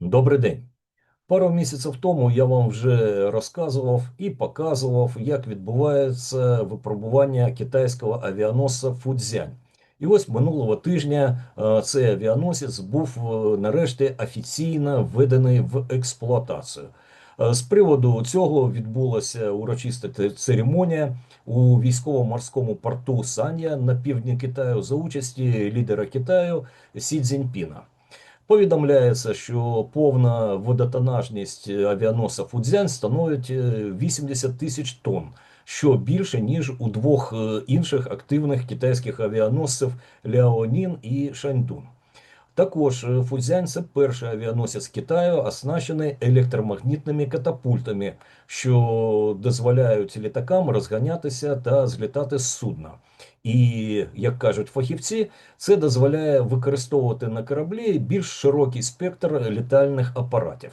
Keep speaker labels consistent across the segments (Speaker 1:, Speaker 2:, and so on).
Speaker 1: Добрий день. Пару місяців тому я вам вже розказував і показував, як відбувається випробування китайського авіаносця Фудзянь. І ось минулого тижня е, цей авіаносець був е, нарешті офіційно введений в експлуатацію. Е, З приводу цього відбулася урочиста церемонія у військово-морському порту Сан'я на півдні Китаю за участі лідера Китаю Сі Цзіньпіна. Повідомляється, що повна водотонажність авіаноса Фудзянь становить е, 80 тисяч тонн, що більше ніж у двох е, інших активних китайських авіаносців Ляонін і Шаньдун. Також е, Фудзянь це перший авіаносець Китаю, оснащений електромагнітними катапультами, що дозволяють літакам розганятися та злітати з судна. І, як кажуть фахівці, це дозволяє використовувати на кораблі більш широкий спектр літальних апаратів.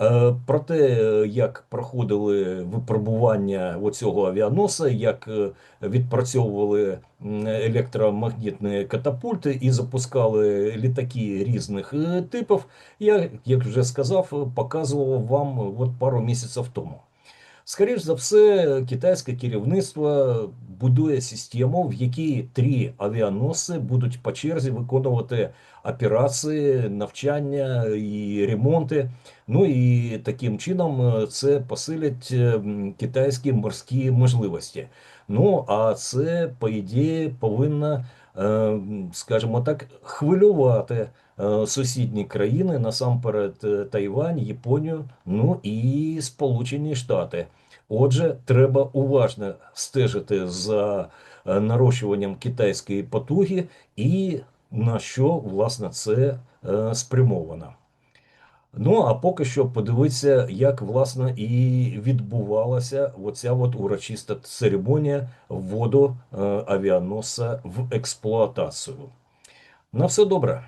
Speaker 1: Е, Про те, як проходили випробування оцього авіаноса, як е, відпрацьовували електромагнітні катапульти і запускали літаки різних е, типів, я, як вже сказав, показував вам от пару місяців тому. Скоріш за все, китайське керівництво будує систему, в якій три авіаносці будуть по черзі виконувати операції, навчання і ремонти. Ну і таким чином е, це посилить е, китайські морські можливості. Ну а це, по ідеї, повинно, скажімо так, хвилювати е, сусідні країни, насамперед е, Тайвань, Японію, ну і Сполучені Штати. Отже, треба уважно стежити за е, нарощуванням китайської потуги і на що власне це е, спрямовано. Ну а поки що подивитися, як власне і відбувалася оця от урочиста церемонія вводу авіаноса в експлуатацію. На все добре.